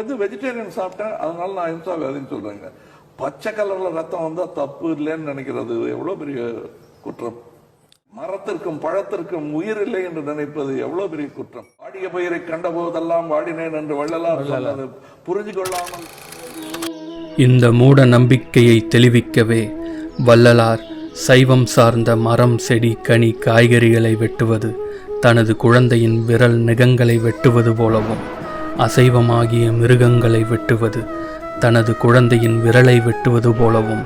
அது வெஜிடேரியன் சாப்பிட்டேன் அதனால நான் அஹிம்சாவாதின்னு சொல்றேங்க. பச்சை கலர்ல ரத்தம் வந்தா தப்பு இல்லைன்னு நினைக்கிறது எவ்வளவு பெரிய குற்றம்? மரத்திற்கும் பழத்திற்கும் உயிர் இல்லை என்று நினைப்பது எவ்வளவு பெரிய குற்றம்? வாடிய பயிரை கண்ட போதெல்லாம் வாடினேன் என்று வள்ளலார் சொன்னது. புரிஞ்சு கொள்ளாமல் இந்த மூட நம்பிக்கையை தெளிவிக்கவே வள்ளலார் சைவம் சார்ந்த மரம் செடி கனி காய்கறிகளை வெட்டுவது தனது குழந்தையின் விரல் நெகங்களை வெட்டுவது போலவும். அசைவமாகிய மிருகங்களை வெட்டுவது தனது குழந்தையின் விரலை வெட்டுவது போலவும்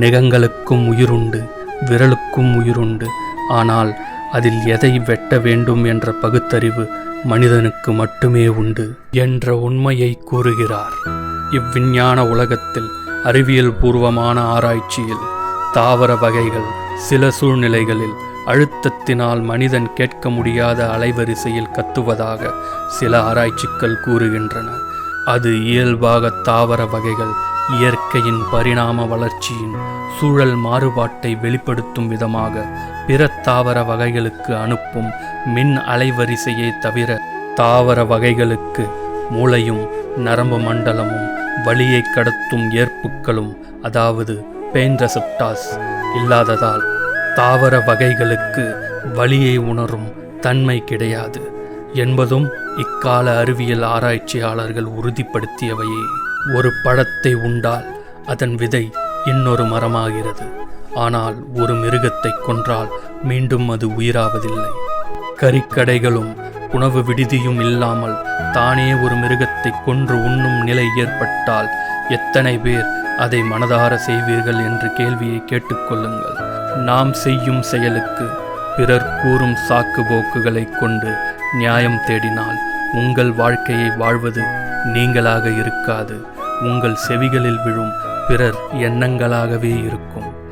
நிகங்களுக்கும் உயிருண்டு விரலுக்கும் உயிருண்டு. ஆனால் அதில் எதை வெட்ட வேண்டும் என்ற பகுத்தறிவு மனிதனுக்கு மட்டுமே உண்டு என்ற உண்மையை கூறுகிறார். இவ்விஞ்ஞான உலகத்தில் அறிவியல் பூர்வமான ஆராய்ச்சியில் தாவர வகைகள் சில சூழ்நிலைகளில் அழுத்தத்தினால் மனிதன் கேட்க முடியாத அலைவரிசையில் கத்துவதாக சில ஆராய்ச்சிகள் கூறுகின்றன. அது இயல்பாக தாவர வகைகள் இயற்கையின் பரிணாம வளர்ச்சியின் சூழல் மாறுபாட்டை வெளிப்படுத்தும் விதமாக பிற தாவர வகைகளுக்கு அனுப்பும் மின் அலைவரிசையை தவிர தாவர வகைகளுக்கு மூளையும் நரம்பு மண்டலமும் வழியை கடத்தும் ஏற்புக்களும் அதாவது பெயின் ரெசப்டாஸ் இல்லாததால் தாவர வகைகளுக்கு வலியை உணரும் தன்மை கிடையாது என்பதும் இக்கால அறிவியல் ஆராய்ச்சியாளர்கள் உறுதிப்படுத்தியவையே. ஒரு பழத்தை உண்டால் அதன் விதை இன்னொரு மரமாகிறது. ஆனால் ஒரு மிருகத்தை கொன்றால் மீண்டும் அது உயிராவதில்லை. கறிக்கடைகளும் உணவு விடுதியும் இல்லாமல் தானே ஒரு மிருகத்தை கொன்று உண்ணும் நிலை ஏற்பட்டால் எத்தனை பேர் அதை மனதார செய்வீர்கள் என்று கேள்வியை கேட்டுக்கொள்ளுங்கள் நாம் செய்யும் செயலுக்கு பிறர் கூறும் சாக்கு போக்குகளைக் கொண்டு நியாயம் தேடினால் உங்கள் வாழ்க்கையை வாழ்வது நீங்களாக இருக்காது. உங்கள் செவிகளில் விழும் பிறர் எண்ணங்களாகவே இருக்கும்.